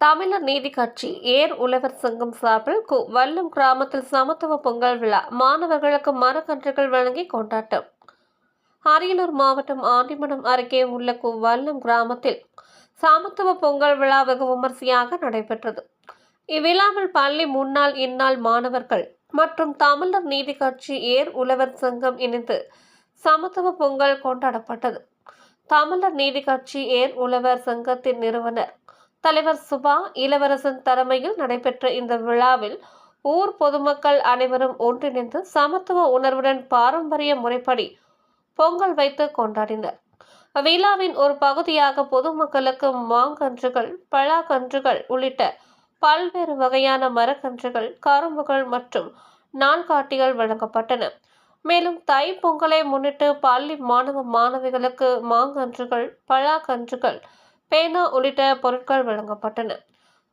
தமிழர் நீதி கட்சி ஏர் உழவர் சங்கம் சார்பில் கு வல்லம் கிராமத்தில் சமத்துவ பொங்கல் விழா மாணவர்களுக்கு மரக்கன்றுகள் வழங்கி கொண்டாட்டம். அரியலூர் மாவட்டம் ஆண்டிமடம் அருகே உள்ள கு வல்லம் கிராமத்தில் சமத்துவ பொங்கல் விழா வெகு விமர்சையாக நடைபெற்றது. இவ்விழாவில் பள்ளி முன்னாள் இந்நாள் மாணவர்கள் மற்றும் தமிழர் நீதி கட்சி ஏர் உழவர் சங்கம் இணைந்து சமத்துவ பொங்கல் கொண்டாடப்பட்டது. தமிழர் நீதி கட்சி ஏர் உழவர் சங்கத்தின் நிறுவனர் தலைவர் சுபா இளவரசன் தலைமையில் நடைபெற்ற இந்த விழாவில் ஊர் பொதுமக்கள் அனைவரும் ஒன்றிணைந்து சமத்துவ உணர்வுடன் பாரம்பரிய முறைப்படி பொங்கல் வைத்து கொண்டாடினர். விழாவின் ஒரு பகுதியாக பொதுமக்களுக்கு மாங்கன்றுகள் பலாக்கன்றுகள் உள்ளிட்ட பல்வேறு வகையான மரக்கன்றுகள் கரும்புகள் மற்றும் நான்காட்டிகள் வழங்கப்பட்டன. மேலும் தை பொங்கலை முன்னிட்டு பள்ளி மாணவ மாணவிகளுக்கு மாங்கன்றுகள் பலாக்கன்றுகள் பேனா உள்ளிட்ட பொருட்கள் வழங்கப்பட்டன.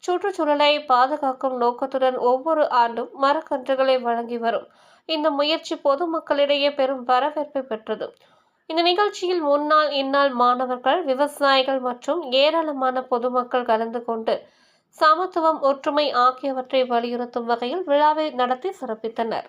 சுற்றுச்சூழலை பாதுகாக்கும் நோக்கத்துடன் ஒவ்வொரு ஆண்டும் மரக்கன்றுகளை வழங்கி வரும். இந்த முயற்சி பொதுமக்களிடையே பெரும் வரவேற்பை பெற்றது. இந்த நிகழ்ச்சியில் முன்னாள் இந்நாள் மாணவர்கள் விவசாயிகள் மற்றும் ஏராளமான பொதுமக்கள் கலந்து கொண்டு சமத்துவம் ஒற்றுமை ஆகியவற்றை வலியுறுத்தும் வகையில் விழாவை நடத்தி சிறப்பித்தனர்.